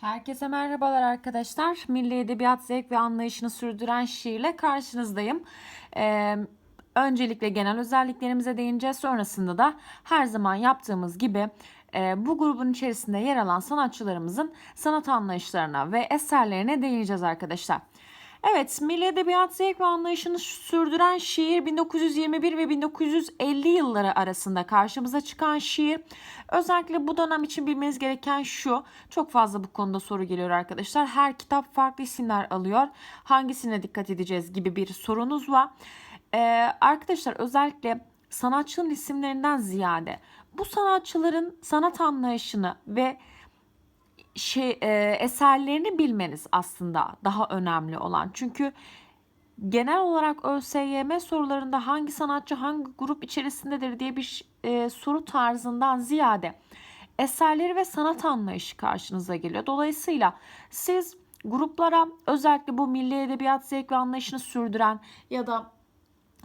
Herkese merhabalar arkadaşlar. Milli Edebiyat Zevk ve Anlayışını Sürdüren Şiirle karşınızdayım. Ee, öncelikle genel özelliklerimize değineceğiz. Sonrasında da her zaman yaptığımız gibi e, bu grubun içerisinde yer alan sanatçılarımızın sanat anlayışlarına ve eserlerine değineceğiz arkadaşlar. Evet, Milli Edebiyat Zevk ve Anlayışını sürdüren şiir 1921 ve 1950 yılları arasında karşımıza çıkan şiir. Özellikle bu dönem için bilmeniz gereken şu. Çok fazla bu konuda soru geliyor arkadaşlar. Her kitap farklı isimler alıyor. Hangisine dikkat edeceğiz gibi bir sorunuz var. Ee, arkadaşlar özellikle sanatçının isimlerinden ziyade bu sanatçıların sanat anlayışını ve şey e, eserlerini bilmeniz aslında daha önemli olan. Çünkü genel olarak ÖSYM sorularında hangi sanatçı hangi grup içerisindedir diye bir e, soru tarzından ziyade eserleri ve sanat anlayışı karşınıza geliyor. Dolayısıyla siz gruplara özellikle bu milli edebiyat zevk ve anlayışını sürdüren ya da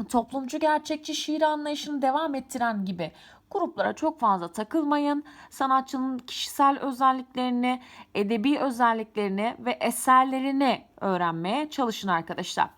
toplumcu gerçekçi şiir anlayışını devam ettiren gibi gruplara çok fazla takılmayın. Sanatçının kişisel özelliklerini, edebi özelliklerini ve eserlerini öğrenmeye çalışın arkadaşlar.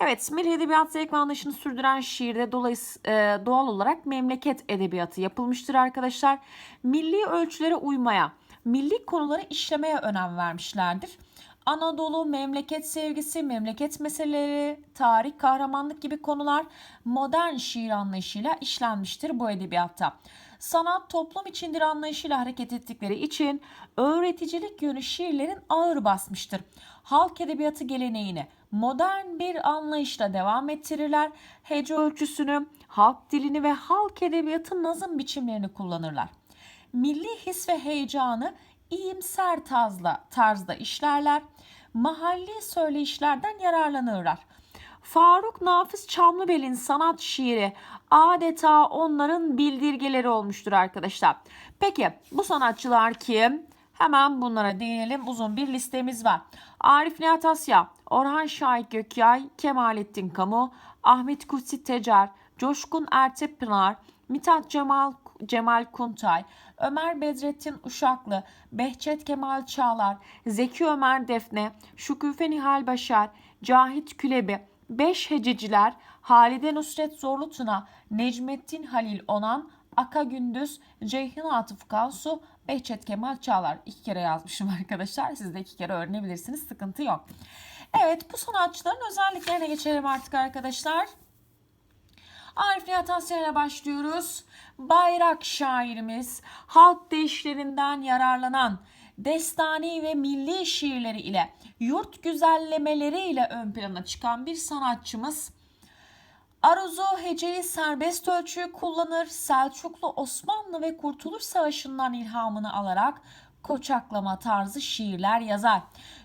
Evet, Milli Edebiyat Zevk ve Anlayışını sürdüren şiirde dolayısıyla doğal olarak memleket edebiyatı yapılmıştır arkadaşlar. Milli ölçülere uymaya, milli konuları işlemeye önem vermişlerdir. Anadolu, memleket sevgisi, memleket meseleleri, tarih, kahramanlık gibi konular modern şiir anlayışıyla işlenmiştir bu edebiyatta. Sanat toplum içindir anlayışıyla hareket ettikleri için öğreticilik yönü şiirlerin ağır basmıştır. Halk edebiyatı geleneğini modern bir anlayışla devam ettirirler. Hece ölçüsünü, halk dilini ve halk edebiyatı nazım biçimlerini kullanırlar. Milli his ve heyecanı iyimser tarzda, tarzda işlerler. Mahalli söyleyişlerden yararlanırlar. Faruk Nafiz Çamlıbel'in sanat şiiri adeta onların bildirgeleri olmuştur arkadaşlar. Peki bu sanatçılar kim? Hemen bunlara değinelim. Uzun bir listemiz var. Arif Nihat Asya, Orhan Şahik Gökyay, Kemalettin Kamu, Ahmet Kutsi Tecer, Coşkun Ertepınar, Mithat Cemal Cemal Kuntay, Ömer Bedrettin Uşaklı, Behçet Kemal Çağlar, Zeki Ömer Defne, Şüküfe Nihal Başar, Cahit Külebi, Beş Hececiler, Halide Nusret Zorlutuna, Necmettin Halil Onan, Aka Gündüz, Ceyhun Atıf Kansu, Behçet Kemal Çağlar. İki kere yazmışım arkadaşlar. Siz de iki kere öğrenebilirsiniz. Sıkıntı yok. Evet bu sanatçıların özelliklerine geçelim artık arkadaşlar. Arif Nihat Asya ile başlıyoruz. Bayrak şairimiz halk deyişlerinden yararlanan destani ve milli şiirleri ile yurt güzellemeleri ile ön plana çıkan bir sanatçımız. Aruzu heceyi serbest ölçüyü kullanır. Selçuklu, Osmanlı ve Kurtuluş Savaşı'ndan ilhamını alarak koçaklama tarzı şiirler yazar.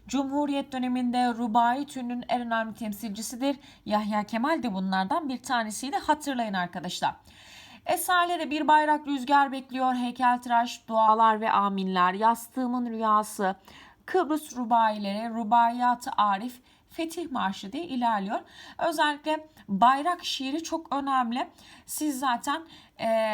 Cumhuriyet döneminde rubai türünün en önemli temsilcisidir. Yahya Kemal de bunlardan bir tanesiydi. Hatırlayın arkadaşlar. Eserleri bir bayrak rüzgar bekliyor, heykeltıraş, dualar ve aminler, yastığımın rüyası, Kıbrıs rubaileri, rubaiyat Arif, Fetih Marşı diye ilerliyor. Özellikle bayrak şiiri çok önemli. Siz zaten e,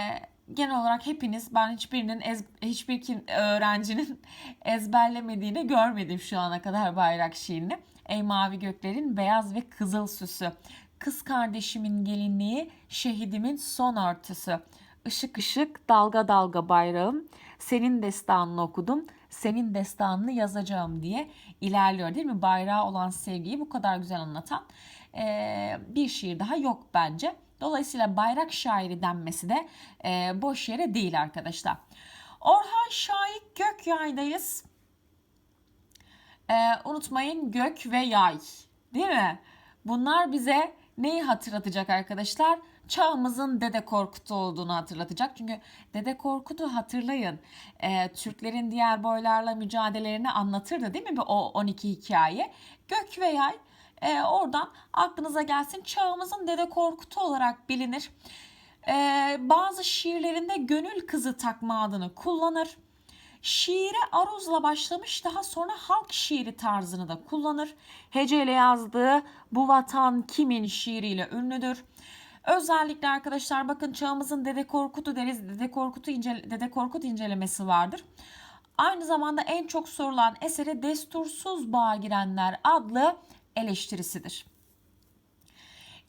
genel olarak hepiniz ben hiçbirinin ez, hiçbir kim, öğrencinin ezberlemediğini görmedim şu ana kadar bayrak şiirini. Ey mavi göklerin beyaz ve kızıl süsü. Kız kardeşimin gelinliği, şehidimin son örtüsü. Işık ışık, dalga dalga bayrağım. Senin destanını okudum, senin destanını yazacağım diye ilerliyor değil mi? Bayrağı olan sevgiyi bu kadar güzel anlatan e, bir şiir daha yok bence. Dolayısıyla bayrak şairi denmesi de e, boş yere değil arkadaşlar. Orhan Şahik Gökyay'dayız. E, unutmayın gök ve yay değil mi? Bunlar bize neyi hatırlatacak arkadaşlar? Çağımızın Dede Korkut olduğunu hatırlatacak. Çünkü Dede Korkut'u hatırlayın. E, Türklerin diğer boylarla mücadelelerini anlatırdı değil mi o 12 hikaye? Gök ve Yay e, oradan aklınıza gelsin. Çağımızın Dede Korkut'u olarak bilinir. E, bazı şiirlerinde gönül kızı takma adını kullanır. Şiire aruzla başlamış daha sonra halk şiiri tarzını da kullanır. Heceyle yazdığı Bu Vatan Kimin şiiriyle ünlüdür. Özellikle arkadaşlar bakın çağımızın Dede Korkut'u deriz. Dede Korkut'u incele, Dede Korkut incelemesi vardır. Aynı zamanda en çok sorulan eseri Destursuz Bağa Girenler adlı eleştirisidir.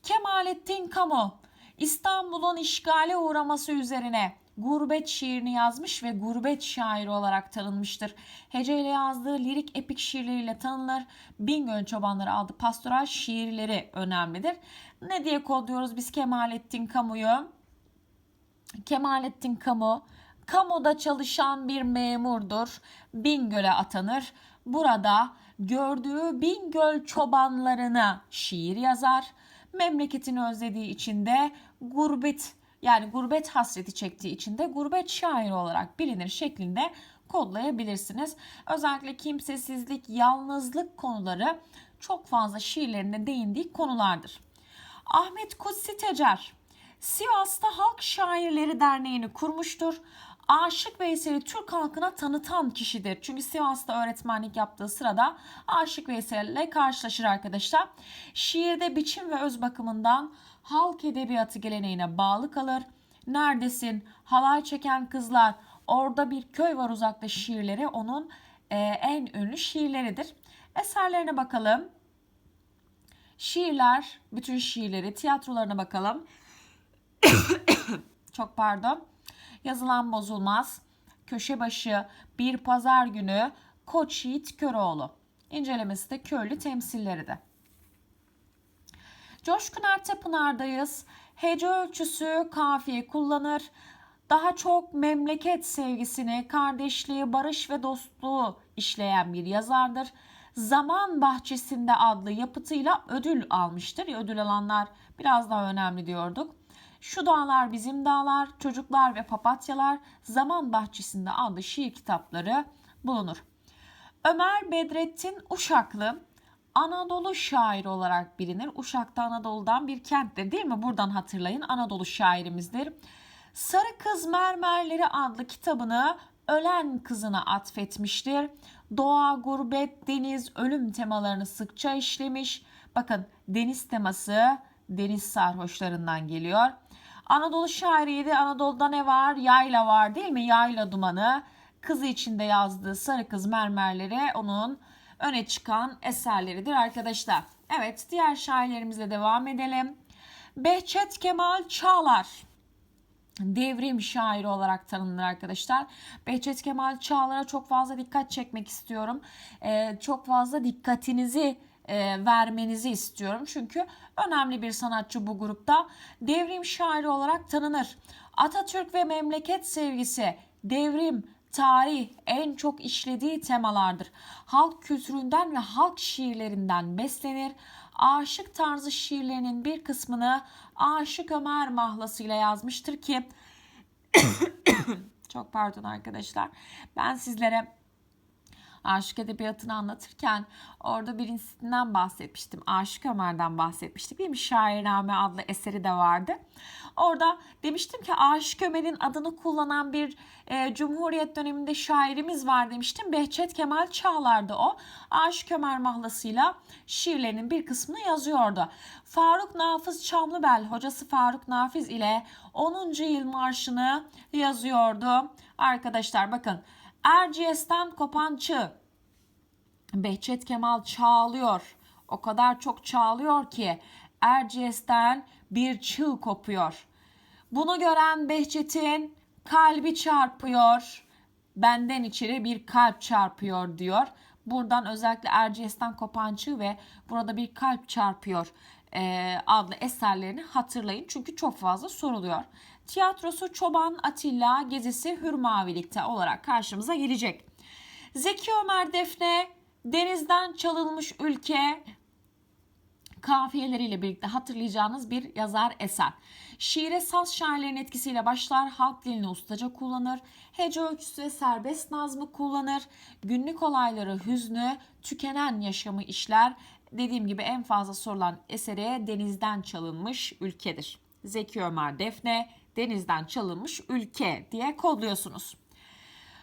Kemalettin Kamu İstanbul'un işgale uğraması üzerine gurbet şiirini yazmış ve gurbet şairi olarak tanınmıştır. Heceyle yazdığı lirik epik şiirleriyle tanınır. Bingöl Çobanları adlı pastoral şiirleri önemlidir. Ne diye kodluyoruz biz Kemalettin Kamu'yu? Kemalettin Kamu, kamuda çalışan bir memurdur. Bingöl'e atanır. Burada gördüğü Bingöl çobanlarına şiir yazar. Memleketini özlediği için de gurbet yani gurbet hasreti çektiği için de gurbet şairi olarak bilinir şeklinde kodlayabilirsiniz. Özellikle kimsesizlik, yalnızlık konuları çok fazla şiirlerinde değindiği konulardır. Ahmet Kutsi Tecer Sivas'ta Halk Şairleri Derneği'ni kurmuştur. Aşık Veysel'i Türk halkına tanıtan kişidir. Çünkü Sivas'ta öğretmenlik yaptığı sırada Aşık Veysel ile karşılaşır arkadaşlar. Şiirde biçim ve öz bakımından halk edebiyatı geleneğine bağlı kalır. Neredesin? Halay çeken kızlar. Orada bir köy var uzakta şiirleri onun e, en ünlü şiirleridir. Eserlerine bakalım. Şiirler, bütün şiirleri, tiyatrolarına bakalım. Çok pardon. Yazılan bozulmaz. Köşe başı, bir pazar günü, Koç Yiğit Köroğlu. İncelemesi de köylü temsilleri de. Coşkun Ertepınar'dayız. Hece ölçüsü kafiye kullanır. Daha çok memleket sevgisini, kardeşliği, barış ve dostluğu işleyen bir yazardır. Zaman Bahçesinde adlı yapıtıyla ödül almıştır. Ödül alanlar biraz daha önemli diyorduk. Şu dağlar bizim dağlar, çocuklar ve papatyalar Zaman Bahçesinde adlı şiir kitapları bulunur. Ömer Bedrettin Uşaklı Anadolu şairi olarak bilinir. Uşak'ta Anadolu'dan bir kenttir değil mi? Buradan hatırlayın Anadolu şairimizdir. Sarı Kız Mermerleri adlı kitabını ölen kızına atfetmiştir. Doğa, gurbet, deniz, ölüm temalarını sıkça işlemiş. Bakın deniz teması deniz sarhoşlarından geliyor. Anadolu şairiydi. Anadolu'da ne var? Yayla var değil mi? Yayla dumanı. Kızı içinde yazdığı Sarı Kız Mermerleri onun öne çıkan eserleridir arkadaşlar. Evet diğer şairlerimizle devam edelim. Behçet Kemal Çağlar devrim şairi olarak tanınır arkadaşlar. Behçet Kemal Çağlar'a çok fazla dikkat çekmek istiyorum. Ee, çok fazla dikkatinizi e, vermenizi istiyorum. Çünkü önemli bir sanatçı bu grupta. Devrim şairi olarak tanınır. Atatürk ve memleket sevgisi, devrim, tarih en çok işlediği temalardır. Halk kültüründen ve halk şiirlerinden beslenir. Aşık tarzı şiirlerinin bir kısmını Aşık Ömer mahlasıyla yazmıştır ki çok pardon arkadaşlar. Ben sizlere Aşık Edebiyatı'nı anlatırken orada birincisinden bahsetmiştim. Aşık Ömer'den bahsetmiştik değil mi? Şairname adlı eseri de vardı. Orada demiştim ki Aşık Ömer'in adını kullanan bir e, Cumhuriyet döneminde şairimiz var demiştim. Behçet Kemal Çağlar'dı o. Aşık Ömer mahlasıyla şiirlerinin bir kısmını yazıyordu. Faruk Nafiz Çamlıbel hocası Faruk Nafiz ile 10. yıl marşını yazıyordu. Arkadaşlar bakın Erciyes'ten kopan çığ. Behçet Kemal çağlıyor. O kadar çok çağlıyor ki Erciyes'ten bir çığ kopuyor. Bunu gören Behçet'in kalbi çarpıyor. Benden içeri bir kalp çarpıyor diyor. Buradan özellikle Erciyes'ten kopan çığ ve burada bir kalp çarpıyor adlı eserlerini hatırlayın. Çünkü çok fazla soruluyor. Tiyatrosu Çoban Atilla Gezisi Hürmavilik'te olarak karşımıza gelecek. Zeki Ömer Defne Denizden Çalınmış Ülke kafiyeleriyle birlikte hatırlayacağınız bir yazar eser. Şiire saz şairlerin etkisiyle başlar, halk dilini ustaca kullanır, hece ölçüsü ve serbest nazmı kullanır, günlük olayları hüznü, tükenen yaşamı işler. Dediğim gibi en fazla sorulan eseri Denizden Çalınmış Ülkedir. Zeki Ömer Defne, Denizden Çalınmış Ülke diye kodluyorsunuz.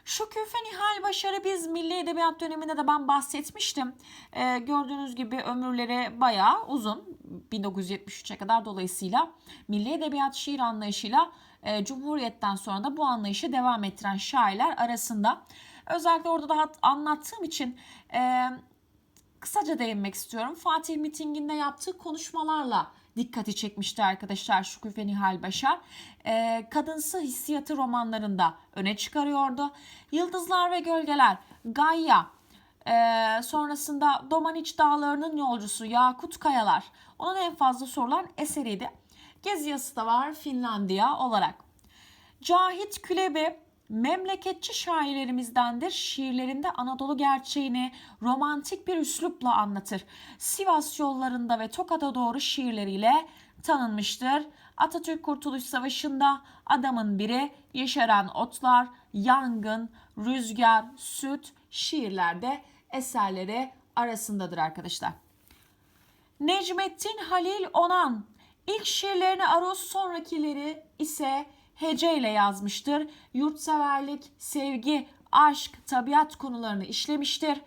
Şu küfe Nihal Başarı biz Milli Edebiyat döneminde de ben bahsetmiştim. Ee, gördüğünüz gibi ömürleri bayağı uzun. 1973'e kadar dolayısıyla Milli Edebiyat şiir anlayışıyla e, Cumhuriyet'ten sonra da bu anlayışı devam ettiren şairler arasında. Özellikle orada da anlattığım için e, kısaca değinmek istiyorum. Fatih mitinginde yaptığı konuşmalarla dikkati çekmişti arkadaşlar Şükür ve Nihal Başar. Ee, kadınsı hissiyatı romanlarında öne çıkarıyordu. Yıldızlar ve Gölgeler, Gaia, ee, sonrasında Domaniç Dağları'nın yolcusu Yakut Kayalar. Onun en fazla sorulan eseriydi. Gezi yazısı da var Finlandiya olarak. Cahit Külebi memleketçi şairlerimizdendir. Şiirlerinde Anadolu gerçeğini romantik bir üslupla anlatır. Sivas yollarında ve Tokat'a doğru şiirleriyle tanınmıştır. Atatürk Kurtuluş Savaşı'nda adamın biri yeşeren otlar, yangın, rüzgar, süt şiirlerde eserleri arasındadır arkadaşlar. Necmettin Halil Onan ilk şiirlerini Aros sonrakileri ise heceyle yazmıştır. Yurtseverlik, sevgi, aşk, tabiat konularını işlemiştir.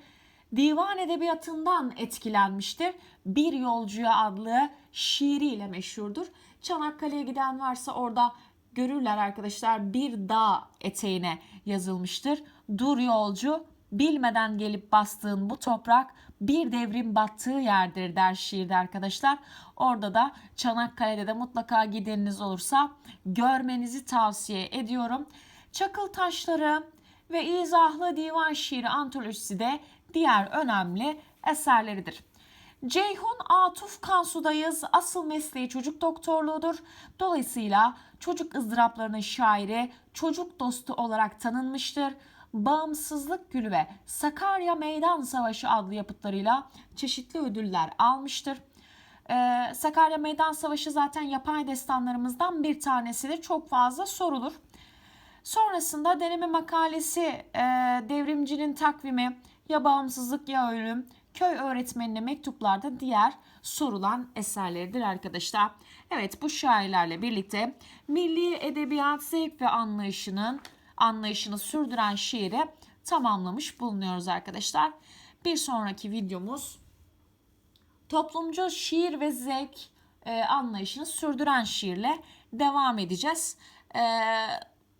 Divan edebiyatından etkilenmiştir. Bir Yolcuya adlı şiiriyle meşhurdur. Çanakkale'ye giden varsa orada görürler arkadaşlar bir dağ eteğine yazılmıştır. Dur yolcu bilmeden gelip bastığın bu toprak bir devrin battığı yerdir der şiirde arkadaşlar. Orada da Çanakkale'de de mutlaka gideniniz olursa görmenizi tavsiye ediyorum. Çakıl Taşları ve İzahlı Divan Şiiri antolojisi de diğer önemli eserleridir. Ceyhun Atuf Kansu'dayız. Asıl mesleği çocuk doktorluğudur. Dolayısıyla çocuk ızdıraplarının şairi, çocuk dostu olarak tanınmıştır. Bağımsızlık Gülü ve Sakarya Meydan Savaşı adlı yapıtlarıyla çeşitli ödüller almıştır. Ee, Sakarya Meydan Savaşı zaten yapay destanlarımızdan bir tanesidir. Çok fazla sorulur. Sonrasında deneme makalesi e, devrimcinin takvimi ya bağımsızlık ya ölüm köy öğretmenine mektuplarda diğer sorulan eserleridir arkadaşlar. Evet bu şairlerle birlikte milli edebiyat zevk ve anlayışının anlayışını sürdüren şiiri tamamlamış bulunuyoruz arkadaşlar. Bir sonraki videomuz toplumcu şiir ve zevk e, anlayışını sürdüren şiirle devam edeceğiz. E,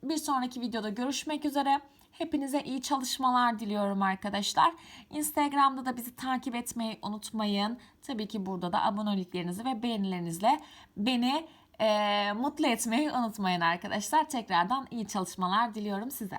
bir sonraki videoda görüşmek üzere. Hepinize iyi çalışmalar diliyorum arkadaşlar. Instagram'da da bizi takip etmeyi unutmayın. Tabii ki burada da aboneliklerinizi ve beğenilerinizle beni e, mutlu etmeyi unutmayın arkadaşlar. Tekrardan iyi çalışmalar diliyorum size.